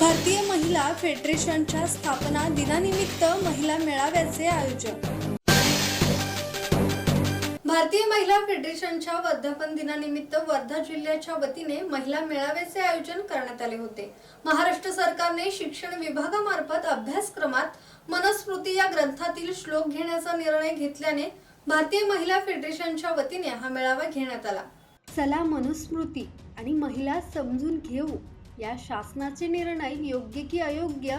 भारतीय महिला फेडरेशनच्या स्थापना दिनानिमित्त महिला मेळाव्याचे आयोजन. भारतीय महिला फेडरेशनच्या वर्धापन दिनानिमित्त वर्धा जिल्ह्याच्या वतीने महिला मेळाव्याचे आयोजन करण्यात आले होते. महाराष्ट्र सरकारने शिक्षण विभागामार्फत अभ्यासक्रमात मनुस्मृती या ग्रंथातील श्लोक घेण्याचा निर्णय घेतल्याने भारतीय महिला फेडरेशनच्या वतीने हा मेळावा घेण्यात आला. चला मनुस्मृती आणि महिला समजून घेऊ. या शासनाचे निर्णय योग्य की अयोग्य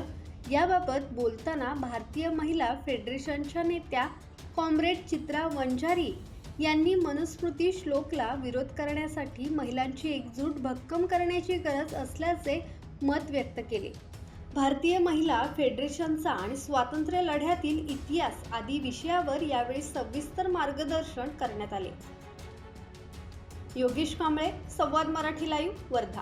याबाबत बोलताना भारतीय महिला फेडरेशनच्या नेत्या कॉम्रेड चित्रा वंजारी यांनी मनुस्मृती श्लोकला विरोध करण्यासाठी महिलांची एकजूट भक्कम करण्याची गरज असल्याचे मत व्यक्त केले. भारतीय महिला फेडरेशनचा आणि स्वातंत्र्य लढ्यातील इतिहास आदी विषयावर यावेळी सविस्तर मार्गदर्शन करण्यात आले. योगेश कांबळे संवाद मराठी लाईव्ह वर्धा.